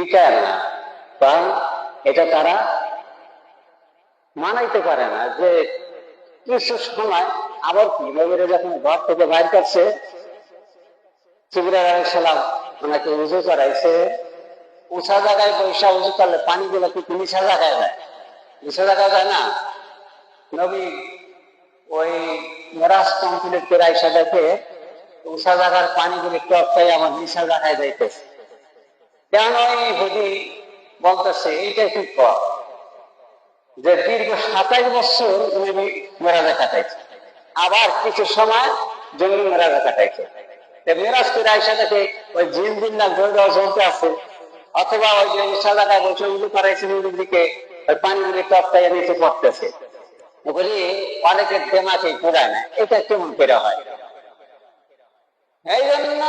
টিকায় না কারণ এটা তারা মানাইতে পারে না যে কিছু সময় আবার কি? নবীরা যখন ঘর থেকে বাইর করছে, জিবরাইল সালাম ওনাকে উজু করাইছে, উঁচা জায়গায় পয়সা উজু করলে পানি গুলো কি নিচা জায়গায় যায়? নিচা জায়গায় যায় না? নবী ওই মেরাজ কমপ্লিট করে আইসা দেখে, উঁচা জায়গার পানিগুলো টপকাই আমার নিচা জায়গায় যাইতেছে। কেন এই হুদি বলতেছে এইটাই ঠিক কর যে দীর্ঘ সাতাইশ বছর নবী মেরাজে কাটাইছে। আবার কিছু সময় জঙ্গি মেরাজে কাটাইছে। মেরাজ করে আইসা দেখে ওই জিন দিন না জোর দেওয়া আছে। অথবা ওই যে উঁচা করাইছে নদীর দিকে, ওই টপকাই নিচে পড়তেছে। বলি অনেকের দেমাকে ঘুরায় না, এটা কেমন করে হয়? এই জন্য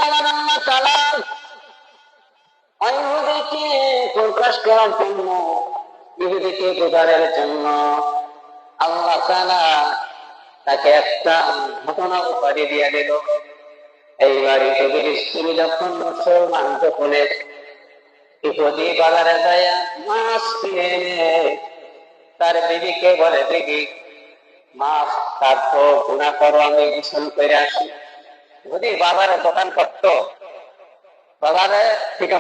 প্রকাশ করার জন্য বোঝানোর জন্য আল্লাহ তাআলা তাকে একটা ঘটনা উপাধি দিয়ে দিল। যখন মুসলমান ইহুদি বাজারে যায় মাছ কিনে তার বিবিকে বলে বিবি মাছ তারপর গুণা করো, আমি গোসল করে আসি। যদি বাবারে দোকান করতো। বাবারে ঠিক